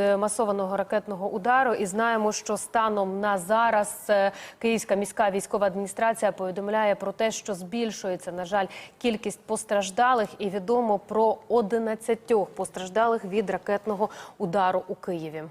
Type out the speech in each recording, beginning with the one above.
е, масованого ракетного удару, і знаємо, що станом на зараз е, Київська міська військова адміністрація повідомляє про те, що збільшується, на жаль, кількість постраждалих, і відомо про 11 постраждалих від ракетного удару у Києві.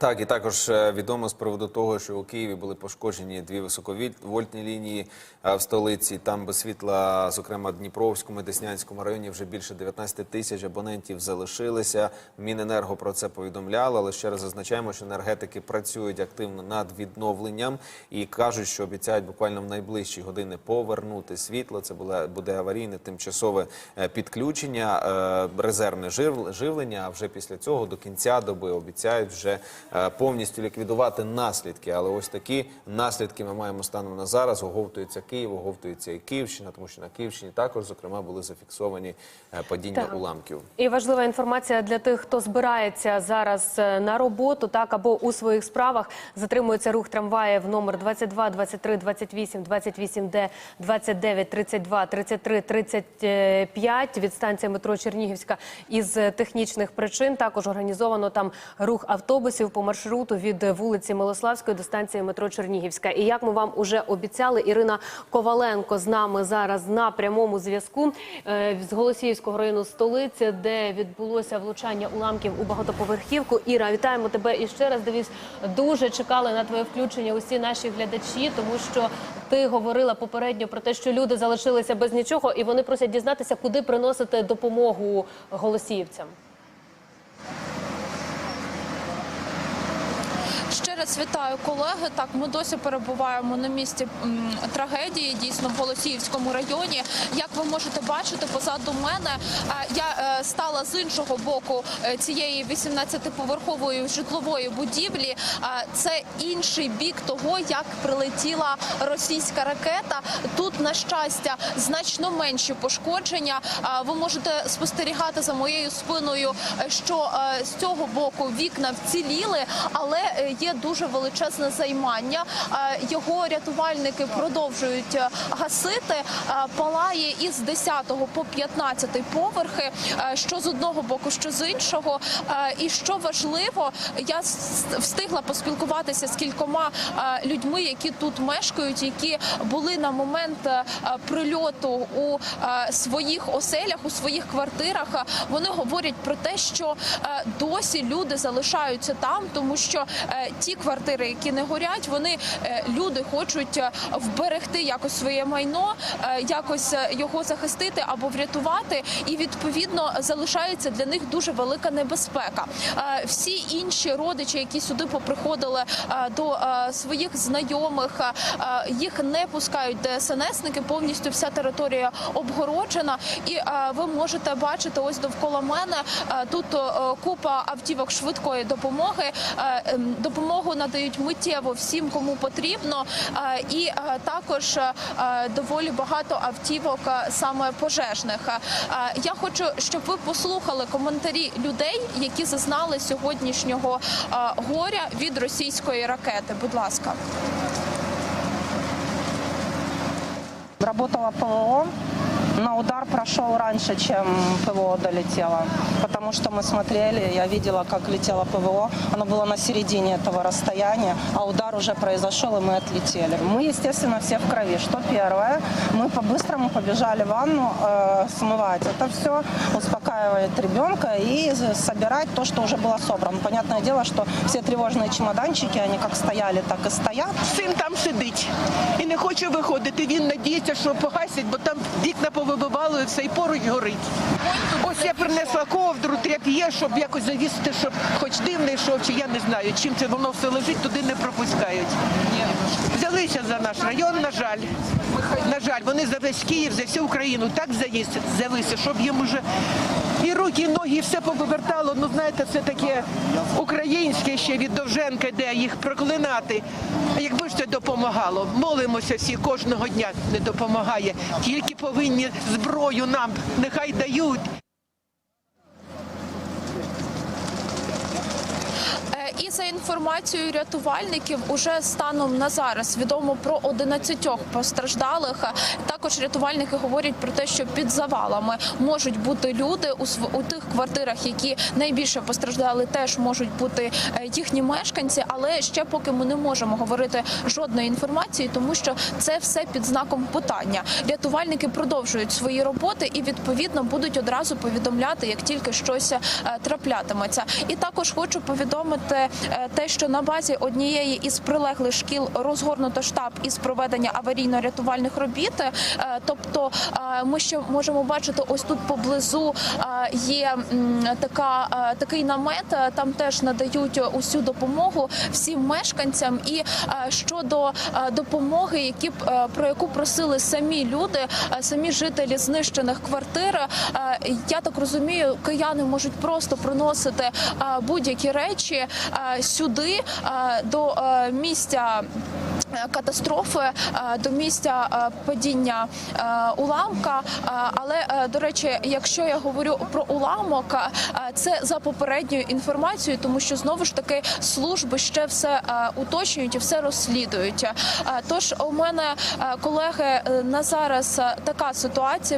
Так, і також е, відомо з приводу того, що у Києві були пошкоджені дві високовольтні лінії е, в столиці. Там без світла, зокрема Дніпровському і Деснянському районі, вже більше 19 тисяч абонентів залишилися. Міненерго про це повідомляло, але ще раз зазначаємо, що енергетики працюють активно над відновленням і кажуть, що обіцяють буквально в найближчі години повернути світло. Це буде, аварійне тимчасове е, підключення, резервне жив- живлення. А вже після цього до кінця доби обіцяють вже повністю ліквідувати наслідки. Але ось такі наслідки ми маємо станом на зараз. Оговтується Київ, оговтується і Київщина, тому що на Київщині також зокрема були зафіксовані е, падіння Так. уламків. І важлива інформація для тих, хто збирається зараз е, на роботу, так або у своїх справах затримується рух трамваїв номер 22, 23, 28, 28 Д, 29, 32, 33, 35 від станції метро Чернігівська із е, технічних причин. Також організовано там рух автобусів по маршруту від вулиці Милославської до станції метро Чернігівська. І як ми вам уже обіцяли, Ірина Коваленко з нами зараз на прямому зв'язку е, з Голосіївського району столиці, де відбулося влучання уламків у багатоповерхівку. Іра, вітаємо тебе і ще раз. Дивись, дуже чекали на твоє включення усі наші глядачі, тому що ти говорила попередньо про те, що люди залишилися без нічого, і вони просять дізнатися, куди приносити допомогу голосіївцям. Ще раз вітаю колеги. Так, ми досі перебуваємо на місці трагедії, дійсно в Голосіївському районі. Як ви можете бачити, позаду мене я е, стала з іншого боку е, цієї 18-поверхової житлової будівлі. Це інший бік того, як прилетіла російська ракета. Тут, на щастя, значно менші пошкодження. Ви можете спостерігати за моєю спиною, що з цього боку вікна вціліли, але е, є дуже величезне займання. Його рятувальники продовжують е, гасити. Палає із 10 по 15 поверхи, е, що з одного боку, що з іншого. І що важливо, я встигла поспілкуватися з кількома людьми, які тут мешкають, які були на момент прильоту у е, своїх оселях, у своїх квартирах. Е, Вони говорять про те, що е, досі люди залишаються там, тому що е, ті квартири, які не горять, вони е, люди хочуть е, вберегти якось своє майно, е, якось е, його захистити або врятувати, і відповідно залишається для них дуже велика небезпека. Е, Всі інші родичі, які сюди поприходили е, до е, своїх знайомих, е, е, їх не пускають ДСНСники. Повністю вся територія обгороджена, і е, ви можете бачити ось довкола мене е, тут е, купа автівок швидкої допомоги. Ем, Допомогу надають миттєво всім, кому потрібно, і також доволі багато автівок саме пожежних. Я хочу, щоб ви послухали коментарі людей, які зазнали сьогоднішнього горя від російської ракети. Будь ласка. Работала ПВО, но удар прошел раньше, чем ПВО долетело. Потому что мы смотрели, я видела, как летело ПВО. Оно было на середине этого расстояния, а удар уже произошел, и мы отлетели. Мы, естественно, все в крови. Что первое? Мы по-быстрому побежали в ванну э, смывать это все, успокаивать ребенка и собирать то, что уже было собрано. Понятное дело, что все тревожные чемоданчики, они как стояли, так и стоят. Син там сидить і не хоче виходити. Він надіється, що погасять, бо там вікна повибивало і все, і поруч горить. Ось я принесла ковдру, тряп'є, щоб якось завісити, щоб хоч дим не йшов, чи я не знаю, чим це воно все лежить, туди не пропускають. Взялися за наш район, на жаль. На жаль, вони за весь Київ, за всю Україну так взялися, щоб їм вже і руки, і ноги, і все повивертало. Ну знаєте, це таке українське ще від Довженка, де їх проклинати. Якби ж це допомагало, молимося всі кожного дня не допомагає. Тільки повинні зброю нам нехай дають. І За інформацією рятувальників, уже станом на зараз відомо про 11 постраждалих. Також рятувальники говорять про те, що під завалами можуть бути люди у тих квартирах, які найбільше постраждали, теж можуть бути е, їхні мешканці. Але ще поки ми не можемо говорити жодної інформації, тому що це все під знаком питання. Рятувальники продовжують свої роботи і відповідно будуть одразу повідомляти, як тільки щось е, траплятиметься. І також хочу повідомити е, те, що на базі однієї із прилеглих шкіл розгорнуто штаб із проведення аварійно-рятувальних робіт. Е, Тобто е, ми ще можемо бачити ось тут поблизу є така такий намет. Там теж надають усю допомогу всім мешканцям. І щодо допомоги, які про яку просили самі люди, самі жителі знищених квартир. Я так розумію, кияни можуть просто приносити будь-які речі сюди е, до е, місця. е, Катастрофи е, до місця е, падіння е, уламка. Е, Але е, до речі, якщо я говорю про уламок, е, це за попередньою інформацією, тому що знову ж таки служби ще все е, уточнюють і все розслідують. Е, Тож у мене е, колеги е, на зараз е, така ситуація.